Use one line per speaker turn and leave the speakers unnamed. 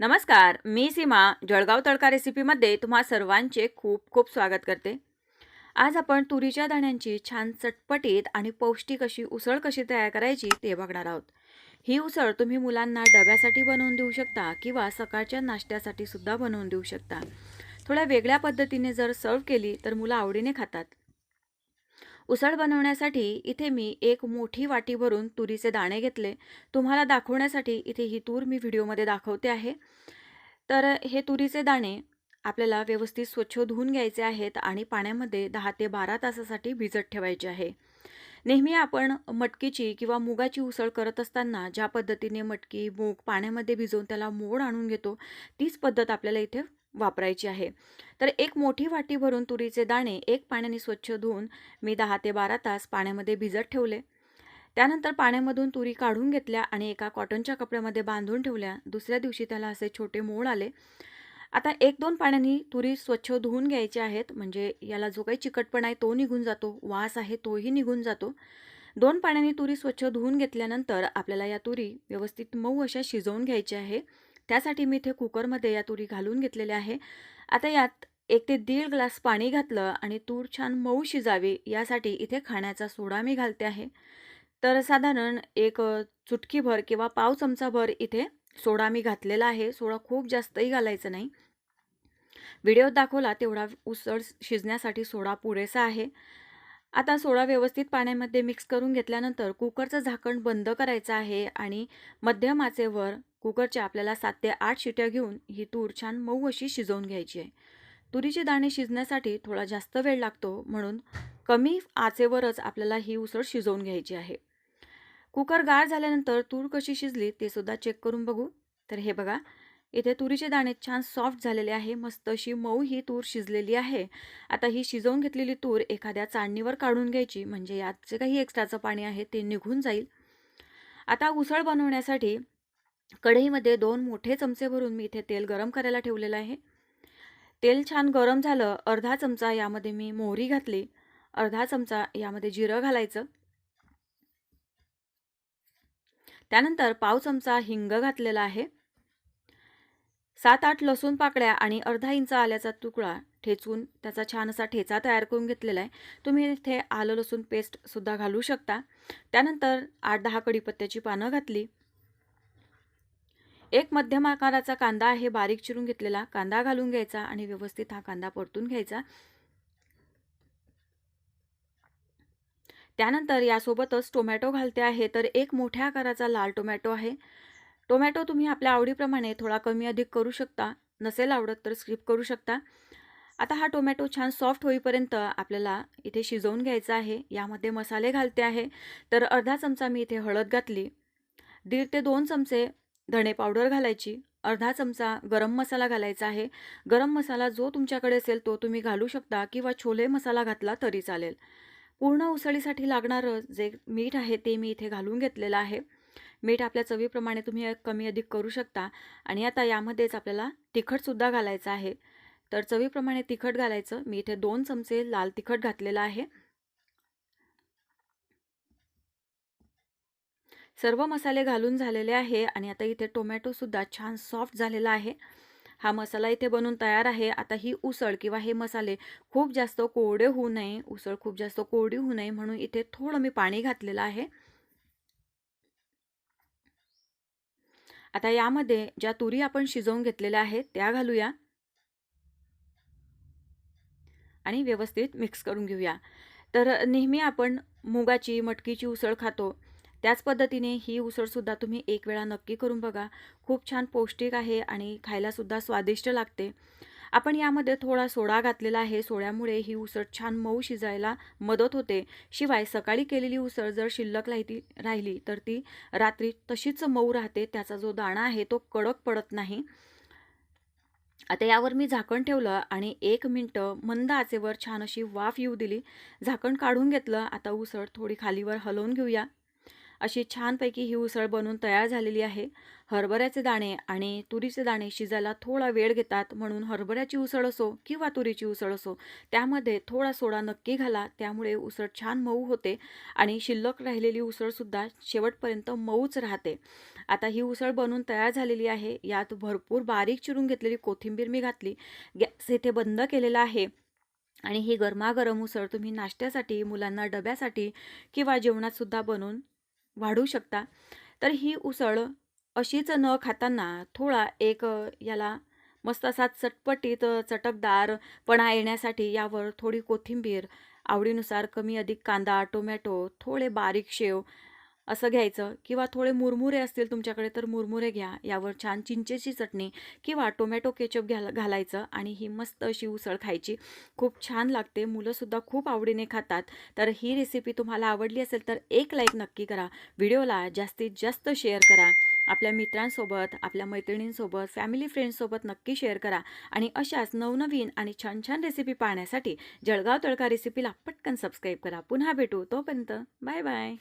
नमस्कार मी सीमा जळगाव तडका रेसिपीमध्ये तुम्हा सर्वांचे खूप खूप स्वागत करते. आज आपण तुरीच्या दाण्यांची छान चटपटीत आणि पौष्टिक अशी उसळ कशी तयार करायची ते बघणार आहोत. ही उसळ तुम्ही मुलांना डब्यासाठी बनवून देऊ शकता किंवा सकाळच्या नाश्त्यासाठी सुद्धा बनवून देऊ शकता. थोड्या वेगळ्या पद्धतीने जर सर्व केली तर मुलं आवडीने खातात. उसळ बनवण्यासाठी इथे मी एक मोठी वाटी भरून तुरीचे दाणे घेतले. तुम्हाला दाखवण्यासाठी इथे ही तूर मी व्हिडिओमध्ये दाखवते आहे. तर हे तुरीचे दाणे आपल्याला व्यवस्थित स्वच्छ धुवून घ्यायचे आहेत आणि पाण्यामध्ये दहा ते बारा तासासाठी भिजत ठेवायचे आहे. नेहमी आपण मटकीची किंवा मुगाची उसळ करत असताना ज्या पद्धतीने मटकी मूग पाण्यामध्ये भिजवून त्याला मोड आणून घेतो तीच पद्धत आपल्याला इथे वापरायची आहे. तर एक मोठी वाटी भरून तुरीचे दाणे एक पाण्याने स्वच्छ धुवून मी दहा ते बारा तास पाण्यामध्ये भिजत ठेवले. त्यानंतर पाण्यामधून तुरी काढून घेतल्या आणि एका कॉटनच्या कपड्यामध्ये बांधून ठेवल्या. दुसऱ्या दिवशी त्याला असे छोटे मोळ आले. आता एक दोन पाण्याने तुरी स्वच्छ धुवून घ्यायचे आहेत. म्हणजे याला जो काही चिकटपणा आहे तो निघून जातो वास आहे तोही निघून जातो. दोन पाण्याने तुरी स्वच्छ धुवून घेतल्यानंतर आपल्याला या तुरी व्यवस्थित मऊ अशा शिजवून घ्यायच्या आहे. त्यासाठी मी इथे कुकरमध्ये या तुरी घालून घेतलेल्या आहे. आता यात एक ते दीड ग्लास पाणी घातलं आणि तूर छान मऊ शिजावी यासाठी इथे खाण्याचा सोडा मी घालते आहे. तर साधारण एक चुटकीभर किंवा पाव चमचाभर इथे सोडा मी घातलेला आहे. सोडा खूप जास्तही घालायचा नाही. व्हिडिओत दाखवला तेवढा उसळ शिजण्यासाठी सोडा पुरेसा आहे. आता सोडा व्यवस्थित पाण्यामध्ये मिक्स करून घेतल्यानंतर कुकरचं झाकण बंद करायचं आहे आणि मध्यम आचेवर कुकरच्या आपल्याला सात ते आठ शिट्या घेऊन ही तूर छान मऊ अशी शिजवून घ्यायची आहे. तुरीचे दाणे शिजण्यासाठी थोडा जास्त वेळ लागतो म्हणून कमी आचेवरच आपल्याला ही उसळ शिजवून घ्यायची आहे. कुकर गार झाल्यानंतर तूर कशी शिजली ते सुद्धा चेक करून बघू. तर हे बघा इथे तुरीचे दाणे छान सॉफ्ट झालेले आहे मस्त अशी मऊ ही तूर शिजलेली आहे. आता ही शिजवून घेतलेली तूर एखाद्या चाळणीवर काढून घ्यायची म्हणजे यात जे काही एक्स्ट्राचं पाणी आहे ते निघून जाईल. आता उसळ बनवण्यासाठी कढईमध्ये दोन मोठे चमचे भरून मी इथे तेल गरम करायला ठेवलेलं आहे. तेल छान गरम झालं अर्धा चमचा यामध्ये मी मोहरी घातली अर्धा चमचा यामध्ये जिरं घालायचं. त्यानंतर पाव चमचा हिंग घातलेला आहे. सात आठ लसूण पाकळ्या आणि अर्धा इंच आल्याचा तुकडा ठेचून त्याचा छान असा ठेचा तयार करून घेतलेला आहे. तुम्ही इथे आलं लसूण पेस्टसुद्धा घालू शकता. त्यानंतर आठ दहा कडीपत्त्याची पानं घातली. एक मध्यम आकाराचा कांदा आहे बारीक चिरून घेतलेला. कांदा घालून घ्यायचा आणि व्यवस्थित हा कांदा परतून घ्यायचा. त्यानंतर यासोबतच टोमॅटो घालते आहे तर एक मोठ्या आकाराचा लाल टोमॅटो आहे. टोमॅटो तुम्ही आपल्या आवडीप्रमाणे थोडा कमी अधिक करू शकता. नसेल आवडत तर स्किप करू शकता. आता हा टोमॅटो छान सॉफ्ट होईपर्यंत आपल्याला इथे शिजवून घ्यायचा आहे. यामध्ये मसाले घालते आहे. तर अर्धा चमचा मी इथे हळद घातली. दीड ते दोन चमचे धणे पावडर घालायची अर्धा चमचा गरम मसाला घालायचा आहे. गरम मसाला जो तुमच्याकडे असेल तो तुम्ही घालू शकता किंवा छोले मसाला घातला तरी चालेल. पूर्ण उसळीसाठी लागणारं जे मीठ आहे ते मी इथे घालून घेतलेलं आहे. मीठ आपल्या चवीप्रमाणे तुम्ही कमी अधिक करू शकता आणि आता यामध्येच आपल्याला तिखटसुद्धा घालायचं आहे. तर चवीप्रमाणे तिखट घालायचं. मी इथे दोन चमचे लाल तिखट घातलेलं आहे. सर्व मसाले घालून झालेले आहे आणि आता इथे टोमॅटोसुद्धा छान सॉफ्ट झालेला आहे. हा मसाला इथे बनून तयार आहे. आता ही उसळ किंवा हे मसाले खूप जास्त कोरडे होऊ नये. उसळ खूप जास्त कोरडी होऊ नये म्हणून इथे थोडं मी पाणी घातलेलं आहे. आता यामध्ये ज्या तुरी आपण शिजवून घेतलेल्या आहेत त्या घालूया. आणि व्यवस्थित मिक्स करून घेऊया. तर नेहमी आपण मुगाची मटकीची उसळ खातो. त्याच पद्धतीने ही उसळसुद्धा तुम्ही एक वेळा नक्की करून बघा. खूप छान पौष्टिक आहे आणि खायलासुद्धा स्वादिष्ट लागते. आपण यामध्ये थोडा सोडा घातलेला आहे. सोड्यामुळे ही उसळ छान मऊ शिजायला मदत होते. शिवाय सकाळी केलेली उसळ जर शिल्लक राहिती राहिली तर ती रात्री तशीच मऊ राहते. त्याचा जो दाणा आहे तो कडक पडत नाही. आता यावर मी झाकण ठेवलं आणि एक मिनटं मंद आचेवर छान अशी वाफ येऊ दिली. झाकण काढून घेतलं. आता उसळ थोडी खालीवर हलवून घेऊया. अशी छानपैकी ही उसळ बनवून तयार झालेली आहे. हरभऱ्याचे दाणे आणि तुरीचे दाणे शिजायला थोडा वेळ घेतात म्हणून हरभऱ्याची उसळ असो किंवा तुरीची उसळ असो त्यामध्ये थोडा सोडा नक्की घाला त्यामुळे उसळ छान मऊ होते आणि शिल्लक राहिलेली उसळसुद्धा शेवटपर्यंत मऊच राहते. आता ही उसळ बनवून तयार झालेली आहे. यात भरपूर बारीक चिरून घेतलेली कोथिंबीर मी घातली. गॅस इथे बंद केलेला आहे. आणि ही गरमागरम उसळ तुम्ही नाश्त्यासाठी मुलांना डब्यासाठी किंवा जेवणातसुद्धा बनवून वाढू शकता. तर ही उसळ अशीच न खाताना थोडा एक याला मस्त असा चटपटीत चटकदारपणा येण्यासाठी यावर थोडी कोथिंबीर आवडीनुसार कमी अधिक कांदा टोमॅटो थोडे बारीक शेव असं घ्यायचं. किंवा थोडे मुरमुरे असतील तुमच्याकडे तर मुरमुरे घ्या. यावर छान चिंचेची चटणी किंवा टोमॅटो केचप घ्या घालायचं आणि ही मस्त अशी उसळ खायची. खूप छान लागते. मुलंसुद्धा खूप आवडीने खातात. तर ही रेसिपी तुम्हाला आवडली असेल तर एक लाईक नक्की करा. व्हिडिओला जास्तीत जास्त शेअर करा. आपल्या मित्रांसोबत आपल्या मैत्रिणींसोबत फॅमिली फ्रेंड्ससोबत नक्की शेअर करा. आणि अशाच नवनवीन आणि छान छान रेसिपी पाहण्यासाठी जळगाव तळका रेसिपीला पटकन सबस्क्राईब करा. पुन्हा भेटू. तोपर्यंत बाय बाय